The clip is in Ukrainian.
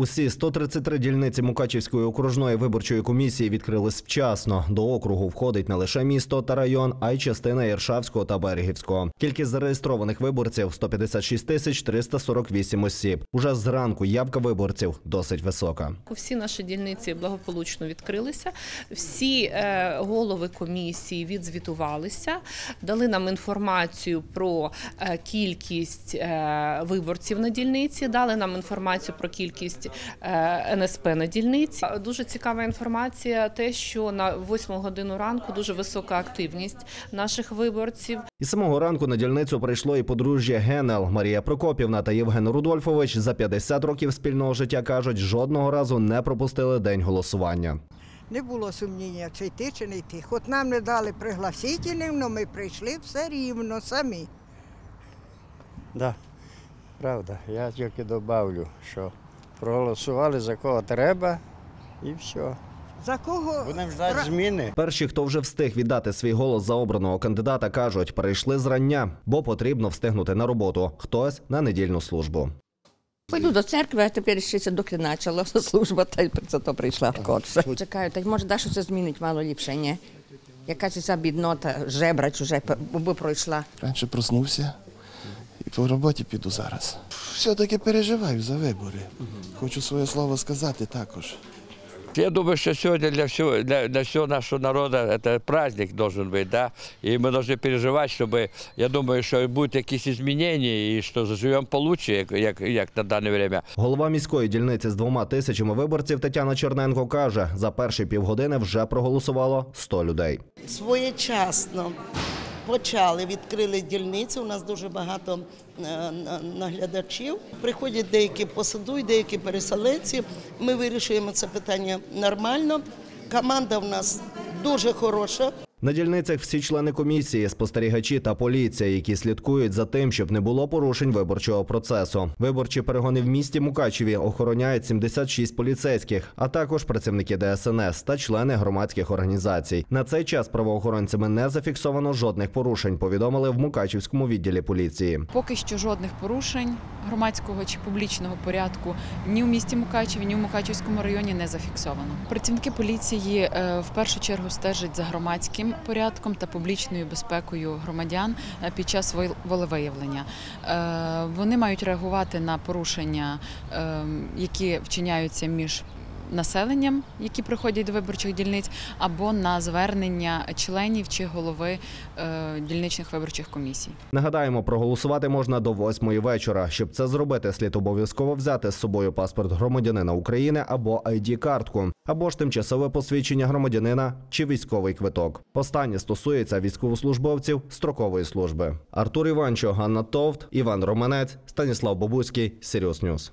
Усі 133 дільниці Мукачівської окружної виборчої комісії відкрились вчасно. До округу входить не лише місто та район, а й частина Іршавського та Берегівського. Кількість зареєстрованих виборців 156 тисяч 348 осіб. Уже зранку явка виборців досить висока. Всі наші дільниці благополучно відкрилися. Всі е, голови комісії відзвітувалися, дали нам інформацію про е, кількість е, виборців на дільниці, дали нам інформацію про кількість е, НСП на дільниці. Дуже цікава інформація, те, що на 8 годину ранку дуже висока активність наших виборців. І самого ранку на дільницю прийшло і подружжя Генел Марія Прокопівна та Євген Рудольфович. За 50 років спільного життя кажуть, жодного разу не пропустили день голосування. Не було сумніння, чи йти, чи не йти. Хоч нам не дали пригласительним, але ми прийшли все рівно самі. Да, правда. Я тільки добавлю, що проголосували за кого треба і все. За кого Будемо ждати зміни. Перші, хто вже встиг віддати свій голос за обраного кандидата, кажуть, прийшли зрання, бо потрібно встигнути на роботу. Хтось на недільну службу. Пойду до церкви, а тепер ще це доки почалася служба, та й за то прийшла коротше. Чекаю, та може да, що це змінить мало ліпше, ні? Якась ця біднота, жебра чуже, би пройшла. Раніше проснувся по роботі піду зараз. Все-таки переживаю за вибори. Хочу своє слово сказати також. Я думаю, что сегодня для всего, для, для всего нашего народа это праздник должен быть, да, и мы должны переживать, чтобы, я думаю, что будут какие-то изменения, и что заживем получше, як, як, як на дане время. Голова міської дільниці з двома тисячами виборців Тетяна Черненко каже, за перші півгодини вже проголосувало 100 людей. своєчасно почали, відкрили дільницю. У нас дуже багато е, на- наглядачів. Приходять деякі посадують, деякі переселенці. Ми вирішуємо це питання нормально. Команда в нас дуже хороша. На дільницях всі члени комісії, спостерігачі та поліція, які слідкують за тим, щоб не було порушень виборчого процесу. Виборчі перегони в місті Мукачеві охороняють 76 поліцейських, а також працівники ДСНС та члени громадських організацій. На цей час правоохоронцями не зафіксовано жодних порушень. Повідомили в Мукачівському відділі поліції. Поки що жодних порушень громадського чи публічного порядку ні у місті Мукачеві, ні у Мукачівському районі не зафіксовано. Працівники поліції е, в першу чергу стежать за громадським порядком та публічною безпекою громадян е, під час волевиявлення. Е, Вони мають реагувати на порушення, е, які вчиняються між населенням, які приходять до виборчих дільниць, або на звернення членів чи голови е, дільничних виборчих комісій. Нагадаємо, проголосувати можна до восьмої вечора. Щоб це зробити, слід обов'язково взяти з собою паспорт громадянина України або id картку або ж тимчасове посвідчення громадянина чи військовий квиток. Останнє стосується військовослужбовців строкової служби. Артур Іванчо, Ганна Товт, Іван Романець, Станіслав Бобуський, Сіріус Ньюс.